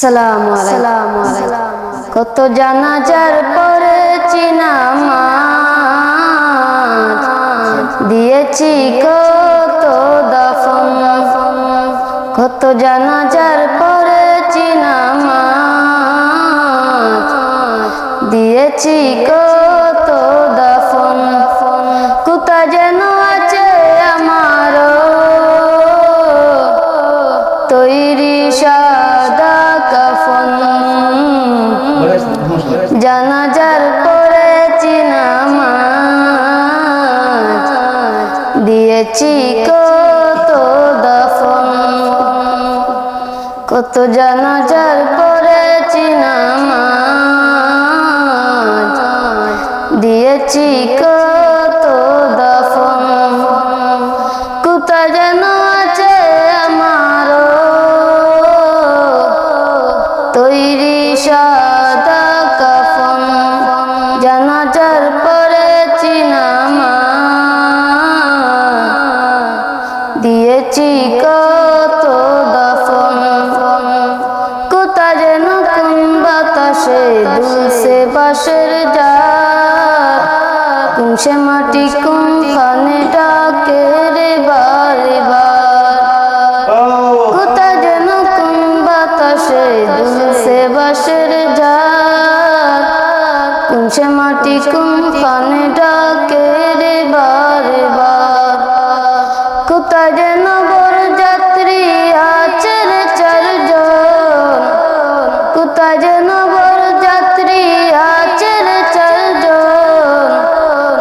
সালাম সালাম কত জানাজার পরে চিনামাজ দিয়েছি কত দফন। কত জানাজার পরে চিনামাজ দিয়েছি কত দফন। কুতা যেন আছে আমারও তৈরি সাদা জানাজার করেছি দিয়েছি কত দফন। কত জানাজার করেছি চিনামাজ দিয়েছি কত দিয়েছি কত দফন। কোথা যেন কোন বাতাসে দুলছে বাসের যা কোন মাটি কোন খানে ডাকে রে বারে বার। কোথা যেন কোন বাতাসে দুলছে বাসের যা কোন মাটি কোন খানে ডাকে রে যেন বড় যাত্রী আছে রে চারজন। যেন বড় যাত্রী আছে রে চারজন।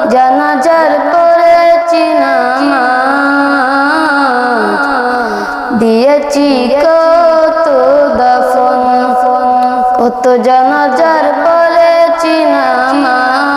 জানাজার পরে চিনামা দিয়েছি কত দফন। কত জানাজার পরে চিনামা